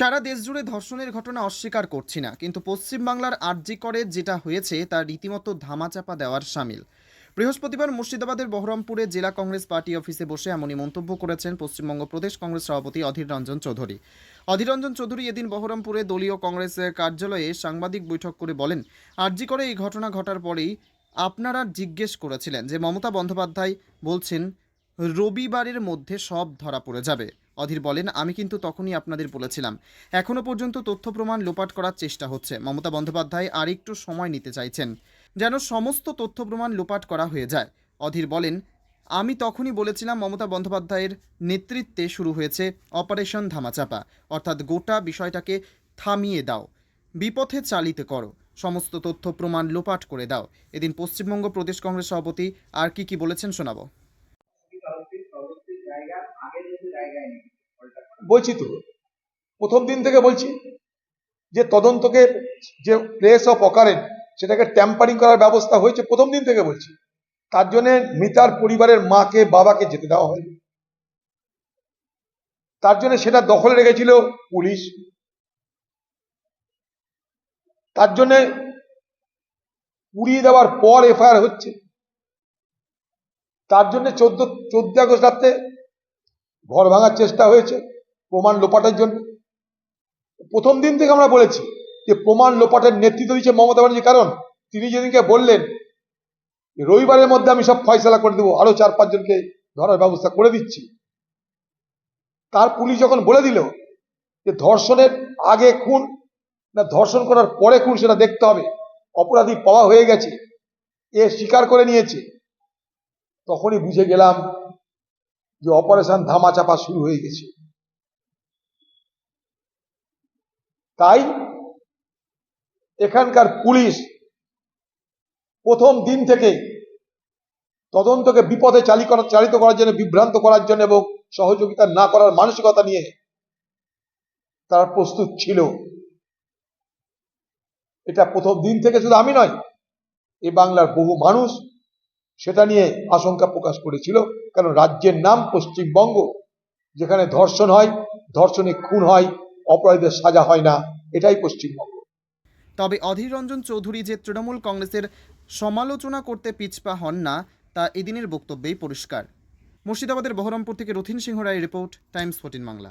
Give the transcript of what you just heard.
সারা দেশ জুড়ে ধর্ষণের ঘটনা অস্বীকার করছি না, কিন্তু পশ্চিমবাংলার আরজি করে যেটা হয়েছে তা রীতিমতো ধামাচাপা দেওয়ার সামিল। বৃহস্পতিবার মুর্শিদাবাদের বহরমপুরে জেলা কংগ্রেস পার্টি অফিসে বসে এমনই মন্তব্য করেছেন পশ্চিমবঙ্গ প্রদেশ কংগ্রেস সভাপতি অধীর রঞ্জন চৌধুরী। অধীর রঞ্জন চৌধুরী এদিন বহরমপুরে দলীয় কংগ্রেসের কার্যালয়ে সাংবাদিক বৈঠক করে বলেন আরজি করে এই ঘটনা ঘটার পরেই আপনারা জিজ্ঞেস করেছিলেন যে মমতা বন্দ্যোপাধ্যায় বলছেন, রবিবারের মধ্যে সব ধরা পড়ে যাবে। অধীর বলেন, আমি কিন্তু তখনই আপনাদের বলেছিলাম। এখনও পর্যন্ত তথ্য প্রমাণ লোপাট করার চেষ্টা হচ্ছে। মমতা বন্দ্যোপাধ্যায় আর একটু সময় নিতে চাইছেন যেন সমস্ত তথ্য প্রমাণ লোপাট করা হয়ে যায়। অধীর বলেন, আমি তখনই বলেছিলাম মমতা বন্দ্যোপাধ্যায়ের নেতৃত্বে শুরু হয়েছে অপারেশন ধামাচাপা। অর্থাৎ গোটা বিষয়টাকে থামিয়ে দাও, বিপথে চালিত করো, সমস্ত তথ্য প্রমাণ লোপাট করে দাও। এদিন পশ্চিমবঙ্গ প্রদেশ কংগ্রেস সভাপতি আর কি কি বলেছেন শোনাবো। তো প্রথম দিন থেকে বলছি যে তদন্তকে যে প্লেস অফ অকারেন্ট সেটাকে ট্যাম্পারিং করার ব্যবস্থা হয়েছে প্রথম দিন থেকে বলছি। তার জন্যে মিতার পরিবারের মাকে, বাবাকে যেতে দেওয়া হয়নি। তার জন্য সেটা দখলে রেখেছিল পুলিশ। তার জন্যে পুড়িয়ে দেওয়ার পর এফআইআর হচ্ছে। তার জন্য চোদ্দ চোদ্দ আগস্ট রাত্রে ঘর ভাঙার চেষ্টা হয়েছে। প্রমাণ লোপাটের জন্য। প্রথম দিন থেকে আমরা বলেছি যে প্রমাণ লোপাটের নেতৃত্ব দিচ্ছে মমতা ব্যানার্জি। কারণ তিনি যেদিনকে বললেন রবিবারের মধ্যে আমি সব ফয়সলা করে দেবো, আরও চার পাঁচজনকে ধরার ব্যবস্থা করে দিচ্ছি। তার পুলিশ যখন বলে দিল যে ধর্ষণের আগে খুন, না ধর্ষণ করার পরে খুন সেটা দেখতে হবে, অপরাধী পাওয়া হয়ে গেছে, এ স্বীকার করে নিয়েছে, তখনই বুঝে গেলাম যে অপারেশন ধামাচাপা শুরু হয়ে গেছে। তাই এখানকার পুলিশ প্রথম দিন থেকে তদন্তকে বিপদে চালি করা, চালিত করার জন্য, বিভ্রান্ত করার জন্য এবং সহযোগিতা না করার মানসিকতা নিয়ে তারা প্রস্তুত ছিল। এটা প্রথম দিন থেকে শুধু আমি নয় এই বাংলার বহু মানুষ সেটা নিয়ে আশঙ্কা প্রকাশ করেছিল। কারণ রাজ্যের নাম পশ্চিমবঙ্গ, যেখানে ধর্ষণ হয়, ধর্ষণে খুন হয় অপরাধীদের সাজা হয় না, এটাই পশ্চিমবঙ্গ। তবে অধীর রঞ্জন চৌধুরী যে তৃণমূল কংগ্রেসের সমালোচনা করতে পিছপা হন না, তা এদিনের বক্তব্যেই পরিষ্কার। মুর্শিদাবাদের বহরমপুর থেকে Rathin Singha Roy report, Times fourteen Bangla.